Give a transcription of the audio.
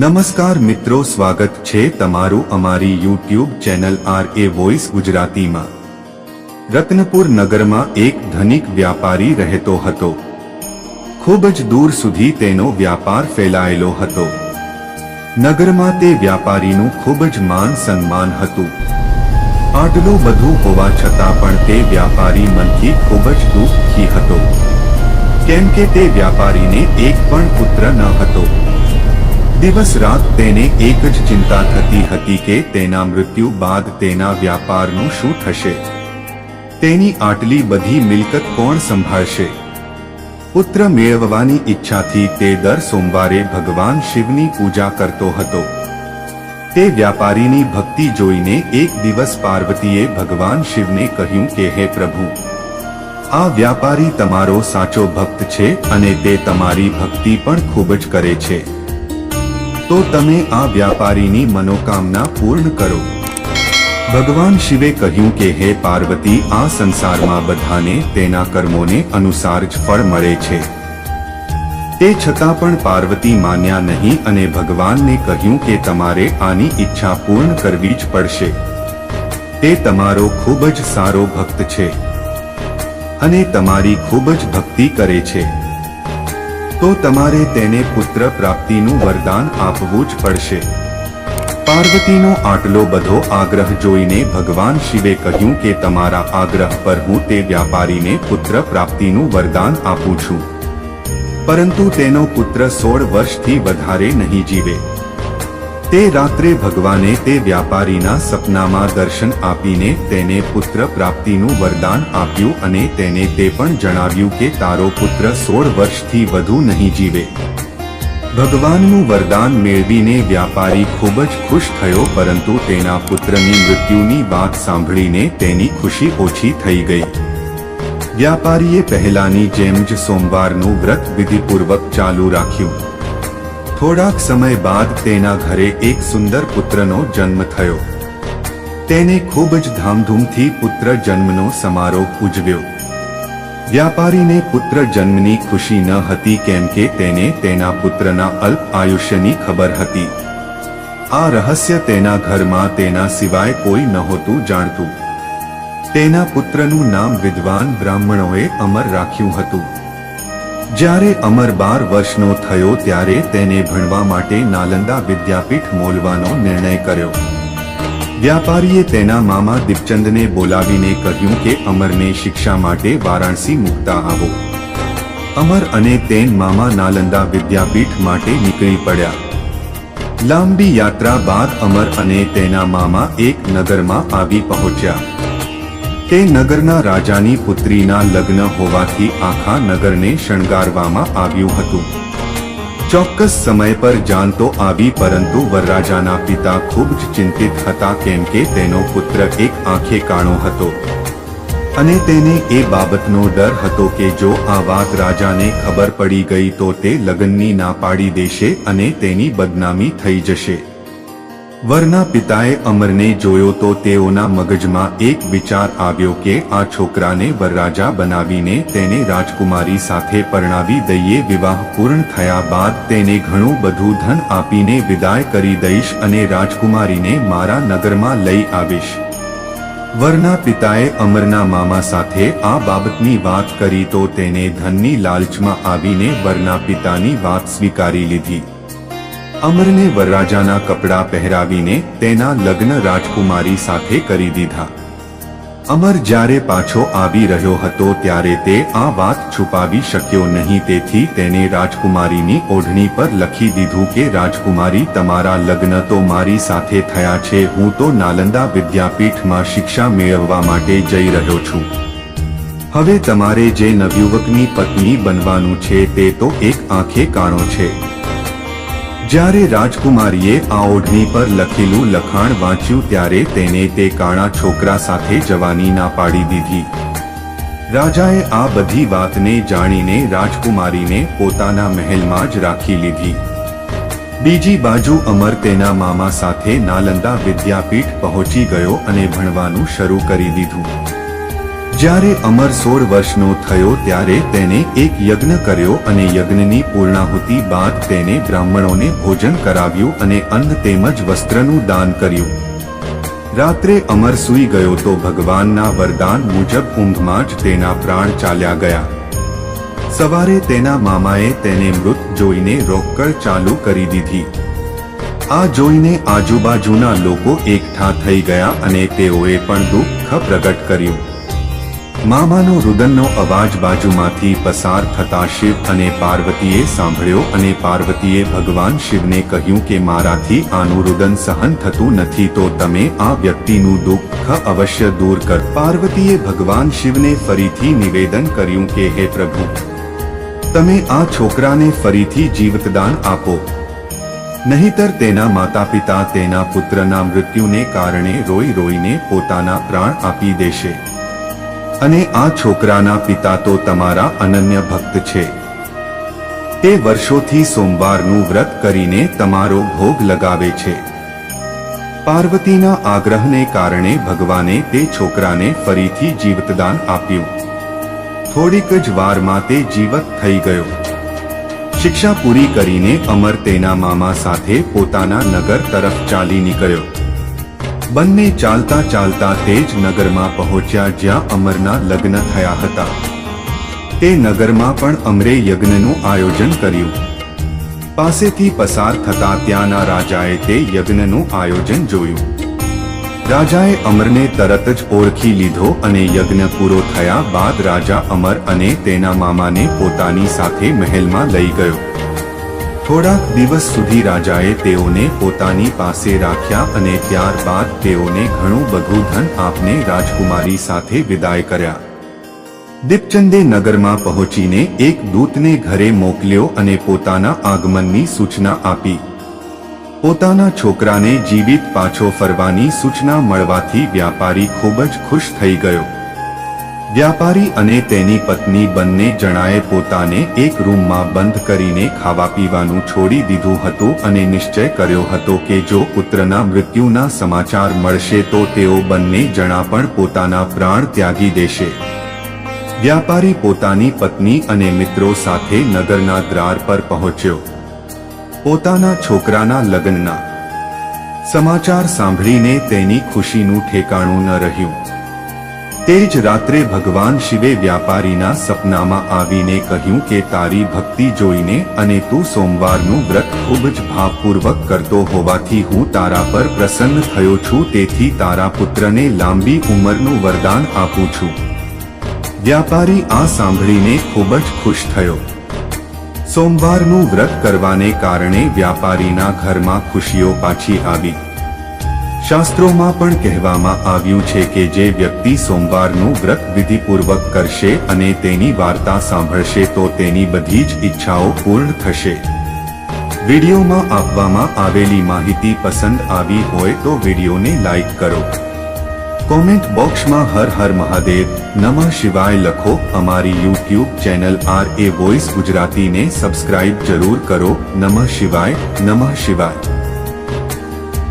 નમસ્કાર મિત્રો, સ્વાગત છે તમારું અમારી YouTube channel R A voice ગુજરાતીમાં. રત્નપુર નગરમાં એક ધનિક વ્યાપારી રહેતો હતો. ખૂબ જ દૂર સુધી તેનો વ્યાપાર ફેલાયેલો હતો. નગરમાં તે વ્યાપારીનું ખૂબ જ માન સન્માન હતું. આટલું બધું હોવા છતાં પણ તે વ્યાપારી મનથી ખૂબ જ દુઃખી હતો. કેમ કે તે વ્યાપારીને એક પણ પુત્ર ન હતો. દિવસ રાત તેને એક જ ચિંતા થતી હતી કે તેના મૃત્યુ બાદ તેના વ્યાપારનું શું થશે? તેની આટલી બધી મિલકત કોણ સંભાળશે? પુત્ર મેળવવાની ઈચ્છાથી તે દર સોમવારે ભગવાન શિવની પૂજા કરતો હતો. તે વ્યાપારીની ભક્તિ જોઈને એક દિવસ પાર્વતીએ ભગવાન શિવને કહ્યું કે, હે પ્રભુ, આ વ્યાપારી તમારો સાચો ભક્ત છે અને તે તમારી ભક્તિ પણ ખૂબ જ કરે છે. તો તમે આ વ્યાપારીની મનોકામના પૂર્ણ કરો. ભગવાન શિવે કહ્યું કે, હે પાર્વતી, આ સંસારમાં બધાને તેના કર્મોને અનુસાર જ ફળ મળે છે. તે છતાં પણ પાર્વતી માન્યા નહીં અને ભગવાનને કહ્યું કે, તમારે આની ઈચ્છા પૂર્ણ કરવી જ પડશે. તે તમારો ખૂબ જ સારો ભક્ત છે અને તમારી ખૂબ જ ભક્તિ કરે છે. તો તમારે તેને પુત્ર પ્રાપ્તિનું વરદાન આપવું જ પડશે. પાર્વતીનો આટલો બધો આગ્રહ જોઈને ભગવાન શિવે કહ્યું કે તમારા આગ્રહ પર હું તે વ્યાપારીને પુત્ર પ્રાપ્તિનું વરદાન આપું છું. પરંતુ તેનો પુત્ર સોળ વર્ષથી વધારે નહીં જીવે. તે રાત્રે ભગવાને તે વ્યાપારીના સપનામાં દર્શન આપીને તેને પુત્ર પ્રાપ્તિનું વરદાન આપ્યું અને તેને તે પણ જણાવ્યું કે તારો પુત્ર સોળ વર્ષથી વધુ નહીં જીવે. ભગવાનનું વરદાન મેળવીને વ્યાપારી ખૂબ જ ખુશ થયો પરંતુ તેના પુત્રની મૃત્યુની વાત સાંભળીને તેની ખુશી ઓછી થઈ ગઈ. વ્યાપારીએ પહેલાની જેમ જ સોમવારનું વ્રત વિધિપૂર્વક ચાલુ રાખ્યું. થોડાક સમય બાદ તેના ઘરે એક સુંદર પુત્રનો જન્મ થયો. તેને ખૂબ જ ધામધૂમથી પુત્ર જન્મનો સમારોહ ઉજવ્યો. વ્યાપારીને પુત્ર જન્મની ખુશી ન હતી કેમ કે તેને તેના પુત્રના અલ્પ આયુષ્યની ખબર હતી. આ રહસ્ય તેના ઘરમાં તેના સિવાય કોઈ નહોતું જાણતું. તેના પુત્રનું નામ વિદ્વાન બ્રાહ્મણોએ અમર રાખ્યું હતું. જ્યારે અમર બાર વર્ષનો થયો ત્યારે તેને ભણવા માટે નાલંદા વિદ્યાપીઠ મોલવાનો નિર્ણય કર્યો. વ્યાપારીએ તેના મામા દીપચંદને બોલાવીને કહ્યું કે અમરને શિક્ષા માટે વારાણસી મૂકતા આવો. અમર અને તેન મામા નાલંદા વિદ્યાપીઠ માટે નીકળી પડ્યા. લાંબી યાત્રા બાદ અમર અને તેના મામા એક નગરમાં આવી પહોંચ્યા. તે નગરના રાજાની પુત્રીના લગ્ન હોવાથી આખા નગરને શણગારવામાં આવ્યું હતું. ચોક્કસ સમય પર જાન તો આવી પરંતુ વરરાજાના પિતા ખૂબ જ ચિંતિત હતા કેમ કે તેનો પુત્ર એક આંખે કાણો હતો. અને તેને એ બાબતનો ડર હતો કે જો આ વાત રાજાને ખબર પડી ગઈ તો તે લગ્નની ના પાડી દેશે અને તેની બદનામી થઈ જશે. વરના પિતાએ અમરને જોયો તો તેઓના મગજમાં એક વિચાર આવ્યો કે આ છોકરાને વરરાજા બનાવીને તેને રાજકુમારી સાથે પરણાવી દઈએ, વિવાહ પૂર્ણ થયા બાદ તેને ઘણું બધું ધન આપીને વિદાય કરી દઈશ અને રાજકુમારીને મારા નગરમાં લઈ આવીશ. વરના પિતાએ અમરના મામા સાથે આ બાબતની વાત કરી તો તેને ધનની લાલચમાં આવીને વરના પિતાની વાત સ્વીકારી લીધી. અમરને વરરાજાના કપડાં પહેરાવીને તેના લગ્ન રાજકુમારી સાથે કરી દીધા. અમર જ્યારે પાછો આવી રહ્યો હતો ત્યારે તે આ વાત છુપાવી શક્યો નહીં, તેથી તેને રાજકુમારીની ઓઢણી પર લખી દીધું કે, રાજકુમારી, તમારા લગ્ન તો મારી સાથે થયા છે, હું તો નાલંદા વિદ્યાપીઠમાં શિક્ષા મેળવવા માટે જઈ રહ્યો છું. હવે તમારે જે નવયુવકની પત્ની બનવાનું છે તે તો એક આંખે કાણો છે. જ્યારે રાજકુમારીએ આ ઓઢણી પર લખેલું લખાણ વાંચ્યું ત્યારે તેને તે કાણા છોકરા સાથે જવાની ના પાડી દીધી. રાજાએ આ બધી વાતને જાણીને રાજકુમારીને પોતાના મહેલમાં જ રાખી લીધી. બીજી બાજુ અમર તેના મામા સાથે નાલંદા વિદ્યાપીઠ પહોંચી ગયો અને ભણવાનું શરૂ કરી દીધું. જ્યારે અમર સોળ વર્ષનો થયો ત્યારે તેને એક યજ્ઞ કર્યો અને યજ્ઞની પૂર્ણાહુતિ બાદ તેને બ્રાહ્મણોને ભોજન કરાવ્યું અને અન્ન તેમજ વસ્ત્રનું દાન કર્યું. રાત્રે અમર સૂઈ ગયો તો ભગવાનના વરદાન મુજબ ઊંઘમાં જ તેના પ્રાણ ચાલ્યા ગયા. સવારે તેના મામાએ તેને મૃત જોઈને રોકડ ચાલુ કરી દીધી. આ જોઈને આજુબાજુના લોકો એકઠા થઈ ગયા અને તેઓએ પણ દુઃખ પ્રગટ કર્યું. મામાનો રુદનનો અવાજ બાજુમાંથી પસાર થતા શિવ અને પાર્વતીએ સાંભળ્યો અને પાર્વતીએ ભગવાન શિવને કહ્યું કે મારાથી આનું રુદન સહન થતું નથી તો તમે આ વ્યક્તિનું દુઃખ અવશ્ય દૂર કર. પાર્વતીએ ભગવાન શિવને ફરીથી નિવેદન કર્યું કે, હે પ્રભુ, તમે આ છોકરાને ફરીથી જીવતદાન આપો. નહીતર તેના માતા પિતા તેના પુત્રના મૃત્યુને કારણે રોઈ રોઈને પોતાના પ્રાણ આપી દેશે. અને આ છોકરાના પિતા તો તમારા અનન્ય ભક્ત છે. તે વર્ષોથી સોમવારનું વ્રત કરીને તમારો ભોગ લગાવે છે. પાર્વતીના આગ્રહને કારણે ભગવાને તે છોકરાને ફરીથી જીવતદાન આપ્યું. થોડીક જ વારમાં તે જીવત થઈ ગયો. શિક્ષા પૂરી કરીને અમર તેના મામા સાથે પોતાના નગર તરફ ચાલી નીકળ્યો. બંને ચાલતા ચાલતા તે જ નગરમાં પહોંચ્યા જ્યાં અમરના લગ્ન થયા હતા. તે નગરમાં પણ અમરે યજ્ઞનું આયોજન કર્યું. પાસેથી પસાર થતા ત્યાંના રાજાએ તે યજ્ઞનું આયોજન જોયું. રાજાએ અમરને તરત જ ઓળખી લીધો અને યજ્ઞ પૂરો થયા બાદ રાજા અમર અને તેના મામાને પોતાની સાથે મહેલમાં લઈ ગયો. થોડાક દિવસ સુધી રાજાએ તેઓને પોતાની પાસે રાખ્યા અને ત્યારબાદ તેઓને ઘણું બધું ધન આપને રાજકુમારી સાથે વિદાય કર્યા. દીપચંદે નગરમાં પહોંચીને એક દૂતને ઘરે મોકલ્યો અને પોતાના આગમનની સૂચના આપી. પોતાના છોકરાને જીવિત પાછો ફરવાની સૂચના મળવાથી વ્યાપારી ખૂબ જ ખુશ થઈ ગયો. વ્યાપારી અને તેની પત્ની બંને જણાએ પોતાને એક રૂમમાં બંધ કરીને ખાવા પીવાનું છોડી દીધું હતું અને નિશ્ચય કર્યો હતો કે જો પુત્રના મૃત્યુના સમાચાર મળશે તો તેઓ બંને જણા પણ પોતાના પ્રાણ ત્યાગી દેશે. વ્યાપારી પોતાની પત્ની અને મિત્રો સાથે નગરના દ્વાર પર પહોંચ્યો. પોતાના છોકરાના લગ્નના સમાચાર સાંભળીને તેની ખુશીનું ઠેકાણું ન રહ્યું. તે જ રાત્રે ભગવાન શિવે વ્યાપારીના સપનામાં આવીને કહ્યું કે, તારી ભક્તિ જોઈને અને તું સોમવારનું વ્રત ખૂબ જ ભાવપૂર્વક કરતો હોવાથી હું તારા પર પ્રસન્ન થયો છું, તેથી તારા પુત્રને લાંબી ઉંમરનું વરદાન આપું છું. વ્યાપારી આ સાંભળીને ખૂબ જ ખુશ થયો. સોમવારનું વ્રત કરવાને કારણે વ્યાપારીના ઘરમાં ખુશીઓ પાછી આવી. શાસ્ત્રોમાં પણ કહેવામાં આવ્યું છે કે જે વ્યક્તિ સોમવારનું વ્રત વિધિપૂર્વક કરશે અને તેની વાર્તા સાંભળશે તો તેની બધી જ ઈચ્છાઓ પૂર્ણ થશે. વિડીયોમાં આપવામાં આવેલી માહિતી પસંદ આવી હોય તો વિડીયોને લાઈક કરો. કોમેન્ટ બોક્સમાં હર હર મહાદેવ, નમઃ શિવાય લખો. અમારી YouTube channel R A voice ગુજરાતીને subscribe જરૂર કરો. નમઃ શિવાય નમઃ શિવાય.